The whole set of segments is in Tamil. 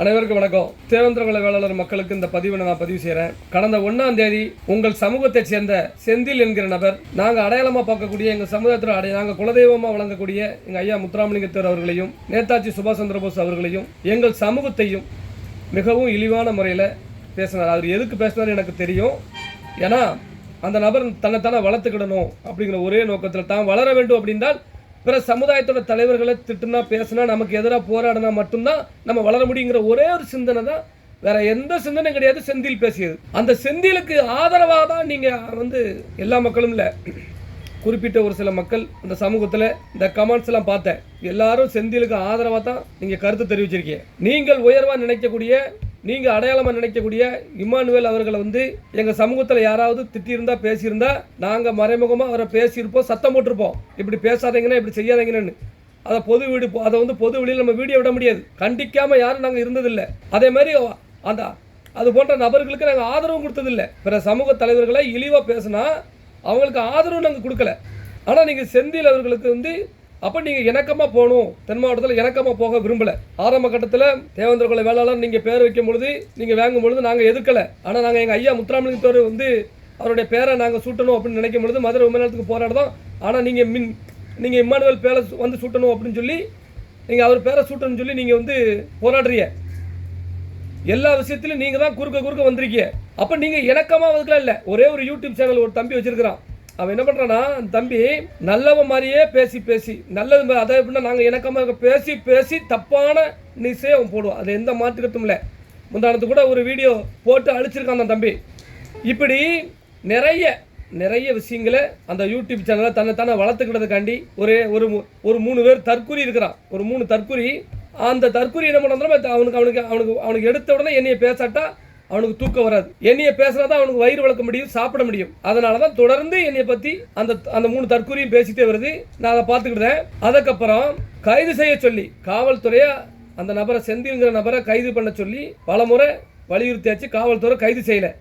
அனைவருக்கும் வணக்கம். தேவேந்திர வேளாளர் மக்களுக்கு இந்த பதிவை நான் பதிவு செய்கிறேன் கடந்த ஒன்றாம் தேதி உங்கள் சமூகத்தைச் சேர்ந்த செந்தில் என்கிற நபர் நாங்கள் அடையாளமாக பார்க்கக்கூடிய எங்கள் சமுதாயத்தில் அடைய நாங்கள் குலதெய்வமாக வழங்கக்கூடிய எங்கள் ஐயா முத்துராமலிங்கத்தர் அவர்களையும் நேதாஜி சுபாஷ் சந்திரபோஸ் அவர்களையும் எங்கள் சமூகத்தையும் மிகவும் இழிவான முறையில் பேசினார். அவர் எதுக்கு பேசினார் எனக்கு தெரியும். ஏன்னா அந்த நபர் தன்னைத்தானே வளர்த்துக்கிடணும் அப்படிங்கிற ஒரே நோக்கத்தில் தான் வளர வேண்டும் அப்படின்றால் பிற சமுதாயத்தோட தலைவர்களை திட்டுனா பேசினா நமக்கு எதிராக போராடினா மட்டும்தான் நம்ம வளர முடியுங்கிற ஒரே ஒரு சிந்தனை தான். வேற எந்த சிந்தனையும் கிடையாது செந்தில் பேசியது. அந்த செந்திலுக்கு ஆதரவாக தான் நீங்கள் வந்து எல்லா மக்களும் இல்லை. குறிப்பிட்ட ஒரு சில மக்கள் அந்த சமூகத்தில் இந்த கமெண்ட்ஸ் எல்லாம் பார்த்தேன். எல்லாரும் செந்திலுக்கு ஆதரவாக தான் நீங்கள் கருத்து தெரிவிச்சிருக்கீங்க. நீங்கள் உயர்வாக நினைக்கக்கூடிய நீங்கள் அடையாளமாக நினைக்கக்கூடிய இம்மானுவேல் அவர்களை வந்து எங்கள் சமூகத்தில் யாராவது திட்டியிருந்தா பேசியிருந்தா நாங்கள் மறைமுகமாக அவரை பேசியிருப்போம் சத்தம் போட்டிருப்போம். இப்படி பேசாதீங்கன்னா இப்படி செய்யாதீங்கன்னு. அதை பொது வீடு அதை வந்து பொது வெளியில் நம்ம வீடியோ விட முடியாது. கண்டிக்காமல் யாரும் நாங்கள் இருந்ததில்லை. அதே மாதிரி அந்த அது போன்ற நபர்களுக்கு நாங்கள் ஆதரவும் கொடுத்ததில்லை. பிற சமூக தலைவர்களை இழிவாக பேசினா அவங்களுக்கு ஆதரவு நாங்கள் கொடுக்கல. ஆனால் நீங்கள் செந்தில் அவர்களுக்கு வந்து அப்போ நீங்கள் இணக்கமாக போகணும். தென் மாவட்டத்தில் இணக்கமாக போக விரும்பலை. ஆரம்ப கட்டத்தில் தேவேந்திர குல வேளாளர் நீங்கள் பேர் வைக்கும் பொழுது நீங்கள் வாங்கும் பொழுது நாங்கள் எதுக்கலை ஆனால் நாங்கள் எங்கள் ஐயா முத்துராமலிங்கத்தோர் வந்து அவருடைய பேரை நாங்கள் சூட்டணும் அப்படின்னு நினைக்கும் பொழுது மதுரை விமானத்துக்கு போராடுதோம் ஆனால் நீங்கள் மின் நீங்கள் இம்மானுவல் பேரை சு- வந்து சூட்டணும் அப்படின்னு சொல்லி நீங்கள் அவர் பேரை சூட்டணும்னு சொல்லி நீங்கள் வந்து போராடுறீங்க. எல்லா விஷயத்திலும் நீங்கள் தான் குறுக்க குறுக்க வந்திருக்கீங்க. அப்போ நீங்கள் இணக்கமாக வந்துக்கலாம் இல்லை. ஒரே ஒரு யூடியூப் சேனல் ஒரு தம்பி வச்சுருக்கிறான். அவன் என்ன பண்ணுறான்னா அந்த தம்பி நல்லவன் மாதிரியே பேசி பேசி. நல்லது அதை எப்படின்னா நாங்கள் இணக்கமாக இருக்க பேசி பேசி தப்பான நியூஸே அவன் போடுவான். அது எந்த மாற்றுக்கத்தும் இல்லை. முந்தானத்து கூட ஒரு வீடியோ போட்டு அழிச்சிருக்கான் அந்த தம்பி. இப்படி நிறைய நிறைய விஷயங்களை அந்த யூடியூப் சேனலை தன்னை தானே வளர்த்துக்கிட்டதுக்காண்டி ஒரு ஒரு மூ- ஒரு மூணு பேர் தற்குறி இருக்கிறான். ஒரு மூணு தற்குறி அந்த தற்குறி என்ன பண்ணுறோம் அவனுக்கு அவனுக்கு அவனுக்கு அவனுக்கு எடுத்த உடனே என்னையை பேசாட்டா அவனுக்கு தூக்கம் வராது. என்னைய பேசினா தான் அவனுக்கு வயிறு வளர்க்க முடியும் சாப்பிட முடியும். அதனால தான் தொடர்ந்து என்னைய பற்றி அந்த அந்த மூணு தற்கூரியும் பேசிட்டே வருது. நான் அதை பார்த்துக்கிட்டேன். அதுக்கப்புறம் கைது செய்ய சொல்லி காவல்துறையை அந்த நபரை செந்தில்ங்கிற நபரை கைது பண்ண சொல்லி பலமுறை வலியுறுத்தியாச்சு. காவல்துறை கைது செய்யலை.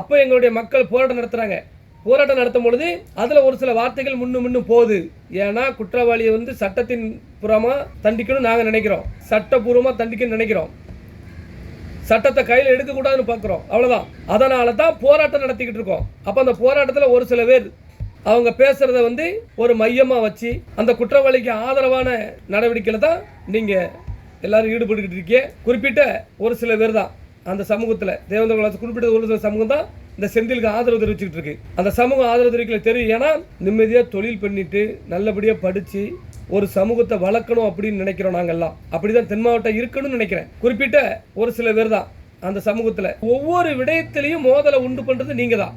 அப்போ எங்களுடைய மக்கள் போராட்டம் நடத்துகிறாங்க போராட்டம் நடத்தும் பொழுது அதில் ஒரு சில வார்த்தைகள் முன்னும் முன்னும் போகுது. ஏன்னா குற்றவாளியை வந்து சட்டத்தின் புறமாக தண்டிக்கணும்னு நாங்கள் நினைக்கிறோம். சட்டபூர்வமாக தண்டிக்கணும்னு நினைக்கிறோம். சட்டத்தை கையில் எடுக்கக்கூடாதுன்னு பார்க்குறோம் அவ்வளோதான் அதனால தான் போராட்டம் நடத்திக்கிட்டு இருக்கோம். அப்போ அந்த போராட்டத்தில் ஒரு சில பேர் அவங்க பேசுகிறத வந்து ஒரு மையமாக வச்சு அந்த குற்றவாளிக்கு ஆதரவான நடவடிக்கையில் தான் நீங்கள் எல்லாரும் ஈடுபட்டுக்கிட்டு இருக்கீங்க. குறிப்பிட்ட ஒரு சில பேர் தான் அந்த சமூகத்தில். தேவேந்திர குலத்து குறிப்பிட்ட ஒரு சில சமூகம் தான் இந்த செந்திலுக்கு ஆதரவு தெரிவிச்சுக்கிட்டு இருக்கு. அந்த சமூகம் ஆதரவு தெரிவிக்கல தெரியும். ஏன்னா நிம்மதியாக தொழில் பண்ணிட்டு நல்லபடியாக படித்து ஒரு சமூகத்தை வளர்க்கணும் அப்படின்னு நினைக்கிறோம் நாங்கள்லாம் அப்படிதான் தென் மாவட்டம் இருக்கணும்னு நினைக்கிறேன். குறிப்பிட்ட ஒரு சில பேர் தான் அந்த சமூகத்தில். ஒவ்வொரு விடயத்திலையும் மோதலை உண்டு பண்ணுறது நீங்கள் தான்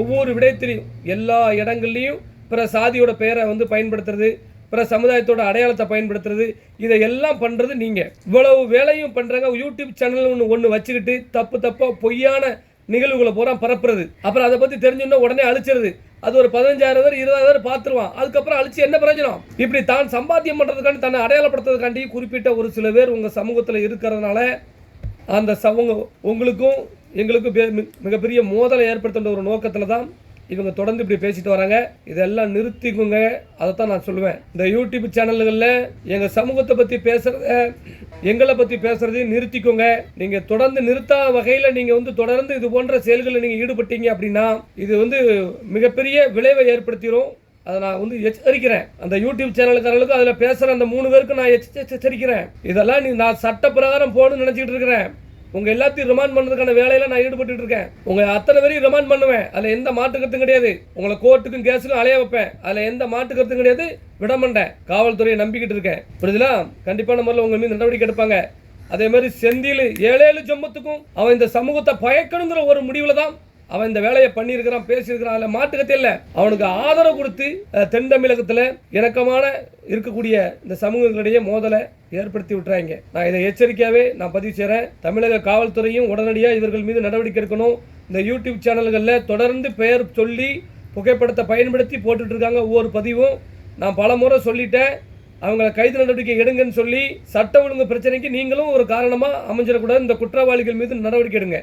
ஒவ்வொரு விடயத்திலையும் எல்லா இடங்கள்லையும் பிற சாதியோட பெயரை வந்து பயன்படுத்துறது பிற சமுதாயத்தோட அடையாளத்தை பயன்படுத்துறது இதை எல்லாம் பண்ணுறது நீங்கள் இவ்வளவு வேலையும் பண்ணுறாங்க யூடியூப் சேனல் ஒன்று ஒன்று வச்சுக்கிட்டு தப்பு தப்பாக பொய்யான நிகழ்வுகளை பூரா பரப்புறது. அப்புறம் அதை பற்றி தெரிஞ்சுன்னா உடனே அழிச்சிருது. அது ஒரு பதினஞ்சாயிரம் பேர் இருபதாயிரம் பேர் பார்த்துருவான். அதுக்கப்புறம் அழிச்சு என்ன பிரயோஜனம்? இப்படி தான் சம்பாத்தியம் பண்ணுறதுக்காண்டி தன்னை அடையாளப்படுத்துறதுக்காண்டி குறிப்பிட்ட ஒரு சில பேர் உங்கள் சமூகத்தில் இருக்கிறதுனால அந்த சமூக உங்களுக்கும் எங்களுக்கும் மிகப்பெரிய மோதலை ஏற்படுத்துகிற ஒரு நோக்கத்தில் தான் இவங்க தொடர்ந்து இப்படி பேசிட்டு வராங்க. இதெல்லாம் நிறுத்திக்குங்க. தான் நான் சொல்லுவேன். இந்த யூடியூப் சேனல்களில் எங்கள் சமூகத்தை பற்றி பேசுகிறத எங்களை பற்றி பேசுகிறதையும் நிறுத்திக்கோங்க. நீங்கள் தொடர்ந்து நிறுத்தாத வகையில் நீங்கள் வந்து தொடர்ந்து இது போன்ற செயல்களில் நீங்கள் ஈடுபட்டீங்க அப்படின்னா இது வந்து மிகப்பெரிய விளைவை ஏற்படுத்திடும் அதை நான் வந்து எச்சரிக்கிறேன். அந்த யூடியூப் சேனலுக்காரர்களுக்கும் அதில் பேசுகிற அந்த மூணு பேருக்கு நான் எச்சரிக்கிறேன். இதெல்லாம் நீ நான் சட்ட பிரகாரம் போகணும்னு நினச்சிக்கிட்டு இருக்கிறேன். உங்கள் எல்லாத்தையும் ரிமாண்ட் பண்ணுறதுக்கான வேலையில நான் ஈடுபட்டு இருக்கேன். உங்கள் அத்தனை பேரையும் ரிமாண்ட் பண்ணுவேன். அதில் எந்த மாற்று கிடையாது. உங்களை கோர்ட்டுக்கும் கேஸுக்கும் அலைய வைப்பேன். அதில் எந்த மாற்று கிடையாது. விட மாட்டேன். காவல்துறையை நம்பிக்கிட்டு இருக்கேன். புரியுதுல கண்டிப்பான முறையில் உங்கள் மீது நடவடிக்கை எடுப்பாங்க. அதே மாதிரி செந்தில் ஏழேழு ஜம்பத்துக்கும் அவன் இந்த சமூகத்தை பயக்கணுங்கிற ஒரு முடிவில் தான் அவன் இந்த வேலையை பண்ணியிருக்கிறான் பேசியிருக்கிறான் அதில் மாட்டுக்கத்தே இல்லை. அவனுக்கு ஆதரவு கொடுத்து தென் தமிழகத்தில் இணக்கமான இருக்கக்கூடிய இந்த சமூகங்களிடையே மோதலை ஏற்படுத்தி விட்டுறாங்க. நான் இதை எச்சரிக்கையாகவே நான் பதிவு செய்கிறேன். தமிழக காவல்துறையும் உடனடியாக இவர்கள் மீது நடவடிக்கை எடுக்கணும். இந்த யூடியூப் சேனல்களில் தொடர்ந்து பெயர் சொல்லி புகைப்படத்தை பயன்படுத்தி போட்டுட்ருக்காங்க ஒவ்வொரு பதிவும். நான் பல முறை சொல்லிட்டேன். அவங்கள கைது நடவடிக்கை எடுங்கன்னு சொல்லி சட்ட ஒழுங்கு பிரச்சனைக்கு நீங்களும் ஒரு காரணமாக அமைஞ்சிடக்கூடாது. இந்த குற்றவாளிகள் மீது நடவடிக்கை எடுங்க.